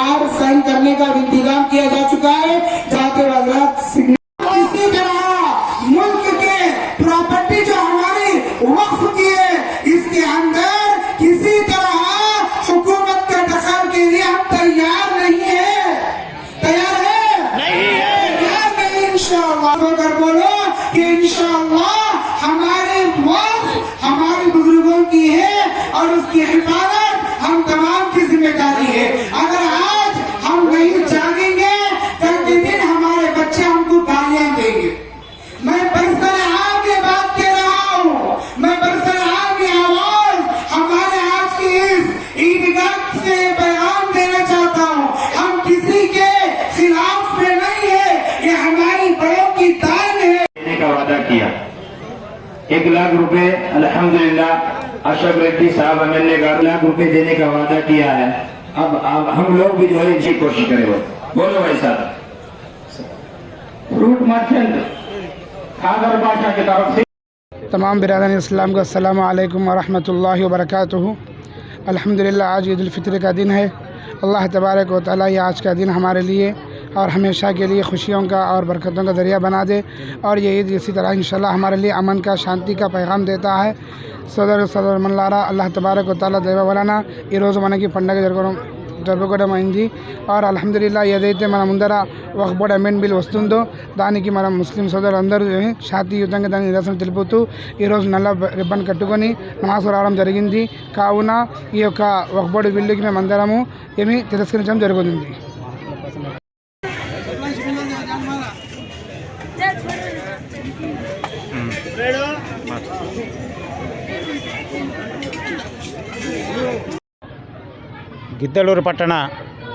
اور سائن کرنے کا انتظام کیا جا چکا ہے جہاں کے حضرات اسی طرح ملک کے پراپرٹی جو ہماری وقف کی ہے اس کے اندر کسی طرح حکومت کے دخل کے لیے ہم تیار نہیں ہے تیار ہے تیار نہیں انشاءاللہ۔ اگر بولو کہ انشاءاللہ ادا کیا۔ ایک لاکھ روپے الحمدللہ اشرف ریڈی صاحب ایم ایل اے کا لاکھ روپے دینے کا وعدہ کیا ہے۔ اب اب ہم لوگ بھی جو ہے اسی کوشش کریں گے بولو بھائی صاحب۔ فروٹ مرچنٹ خاگر بادشاہ کی طرف سے۔ تمام برادران اسلام کا السلام علیکم ورحمۃ اللہ وبرکاتہ۔ الحمدللہ آج عید الفطر کا دن ہے۔ اللہ تبارک و تعالیٰ یہ آج کا دن ہمارے لیے اور ہمیشہ کے لیے خوشیوں کا اور برکتوں کا ذریعہ بنا دے اور یہ عید اسی طرح انشاءاللہ ہمارے لیے امن کا، شانتی کا پیغام دیتا ہے۔ صدر صدر ملارہ اللہ تبارک و تعالیٰ دیوہ ولانا یہ روز کی پنڈگ جرگوں مہندی اور అల్హమ్దుల్లా ఏదైతే మన ముందర వక్బోర్డ్ అమెండ్బిల్ వస్తుందో దానికి మన ముస్లిం సోదరులందరూ శాంతియుతంగా దాన్ని నిరసన తెలుపుతూ ఈరోజు నల్ల రిబ్బన్ కట్టుకొని నమాజ్ రావడం జరిగింది కావున ఈ యొక్క వక్బోర్డ్ బిల్లుకి మేమందరము ఏమి తిరస్కరించడం జరుగుతుంది గిద్దలూరు పట్టణ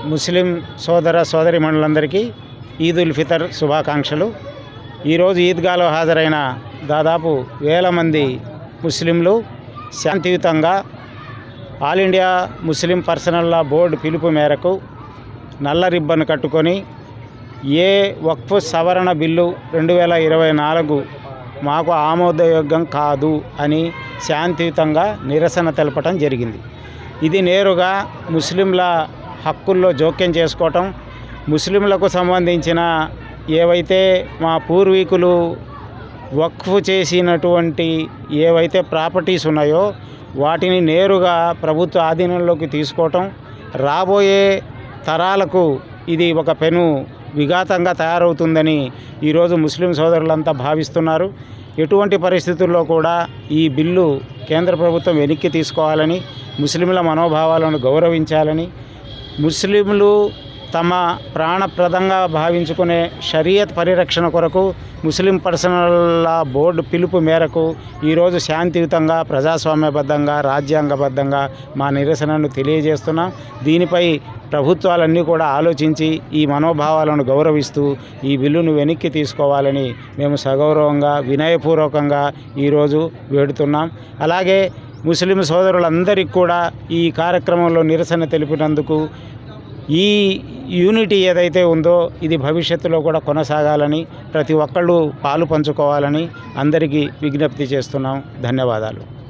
ముస్లిం సోదర సోదరి మండలందరికీ ఈద్ ఉల్ ఫితర్ శుభాకాంక్షలు. ఈరోజు ఈద్గాలో హాజరైన దాదాపు వేల మంది ముస్లింలు శాంతియుతంగా All India Muslim Personal Law Board పిలుపు మేరకు నల్ల రిబ్బన్ కట్టుకొని ఏ వక్ఫ్ సవరణ బిల్లు రెండు వేల ఇరవై నాలుగు మాకు ఆమోదయోగ్యం కాదు అని శాంతియుతంగా నిరసన తెలపటం జరిగింది. ఇది నేరుగా ముస్లింల హక్కుల్లో జోక్యం చేసుకోవటం ముస్లింలకు సంబంధించిన ఏవైతే మా పూర్వీకులు వక్ఫ్ చేసినటువంటి ఏవైతే ప్రాపర్టీస్ ఉన్నాయో వాటిని నేరుగా ప్రభుత్వ ఆధీనంలోకి తీసుకోవటం రాబోయే తరాలకు ఇది ఒక పెను విఘాతంగా తయారవుతుందని ఈరోజు ముస్లిం సోదరులంతా భావిస్తున్నారు. ఎటువంటి పరిస్థితుల్లో కూడా ఈ బిల్లు కేంద్ర ప్రభుత్వం వెనక్కి తీసుకోవాలని ముస్లింల మనోభావాలను గౌరవించాలని ముస్లింలు తమ ప్రాణప్రదంగా భావించుకునే షరియత్ పరిరక్షణ కొరకు ముస్లిం పర్సనల్ లా బోర్డు పిలుపు మేరకు ఈరోజు శాంతియుతంగా ప్రజాస్వామ్యబద్ధంగా రాజ్యాంగబద్ధంగా మా నిరసనను తెలియజేస్తున్నాం. దీనిపై ప్రభుత్వాలన్నీ కూడా ఆలోచించి ఈ మనోభావాలను గౌరవిస్తూ ఈ బిల్లును వెనక్కి తీసుకోవాలని మేము సగౌరవంగా వినయపూర్వకంగా ఈరోజు వేడుతున్నాం. అలాగే ముస్లిం సోదరులందరికీ కూడా ఈ కార్యక్రమంలో నిరసన తెలిపినందుకు ఈ యూనిటీ ఏదైతే ఉందో ఇది భవిష్యత్తులో కూడా కొనసాగాలని ప్రతి ఒక్కళ్ళు పాలు పంచుకోవాలని అందరికీ విజ్ఞప్తి చేస్తున్నాం. ధన్యవాదాలు.